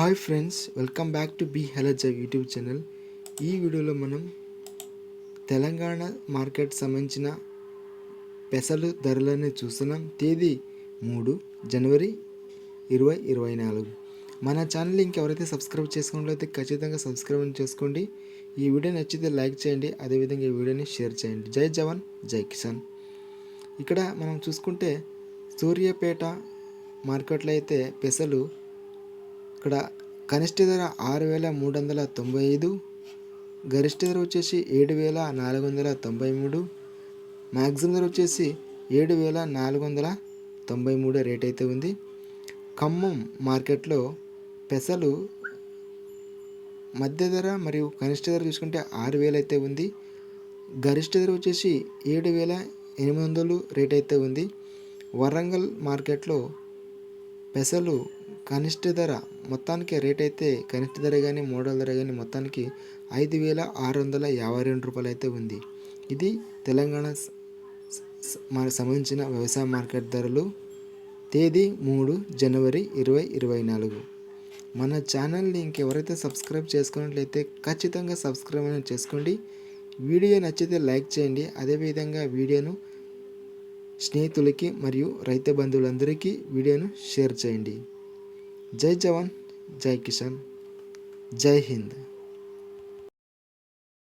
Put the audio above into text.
Hi friends welcome back to B Helaja YouTube channel. ఈ వీడియోలో మనం తెలంగాణ మార్కెట్ సంబంధించిన పెసలు ధరలని చూస్తున్నాం. తేదీ మూడు జనవరి ఇరవై ఇరవై నాలుగు. మన ఛానల్ ఇంకెవరైతే సబ్స్క్రైబ్ చేసుకున్నట్లయితే ఖచ్చితంగా సబ్స్క్రైబ్ చేసుకోండి. ఈ వీడియో నచ్చితే లైక్ చేయండి అదేవిధంగా ఈ వీడియోని షేర్ చేయండి. జై జవాన్ జై కిసాన్. ఇక్కడ మనం చూసుకుంటే సూర్యాపేట మార్కెట్లో అయితే పెసలు ఇక్కడ కనిష్ట ధర ఆరు వేల మూడు వందల తొంభై ఐదు గరిష్ట ధర వచ్చేసి ఏడు వేల నాలుగు వందల తొంభై మూడు మ్యాక్సిమం ధర వచ్చేసి ఏడు వేల నాలుగు వందల తొంభై మూడు రేట్ అయితే ఉంది. ఖమ్మం మార్కెట్లో పెసలు మధ్య ధర మరియు కనిష్ట ధర చూసుకుంటే ఆరు వేలు అయితే ఉంది. గరిష్ట ధర వచ్చేసి ఏడు వేల ఎనిమిది వందలు రేట్ అయితే ఉంది. వరంగల్ మార్కెట్లో పెసలు కనిష్ట ధర మొత్తానికి రేట్ అయితే కనిష్ట ధర కానీ మోడల్ ధర కానీ మొత్తానికి ఐదు వేల ఆరు వందల యాభై రెండు రూపాయలు అయితే ఉంది. ఇది తెలంగాణ మనకు సంబంధించిన వ్యవసాయ మార్కెట్ ధరలు తేదీ మూడు జనవరి ఇరవై ఇరవై నాలుగు. మన ఛానల్ని ఇంకెవరైతే సబ్స్క్రైబ్ చేసుకున్నట్లయితే ఖచ్చితంగా సబ్స్క్రైబ్ అనేది చేసుకోండి. వీడియో నచ్చితే లైక్ చేయండి. అదేవిధంగా వీడియోను స్నేహితులకి మరియు రైతు బంధువులందరికీ వీడియోను షేర్ చేయండి. జై జవాన్ జై కిసాన్ జై హింద్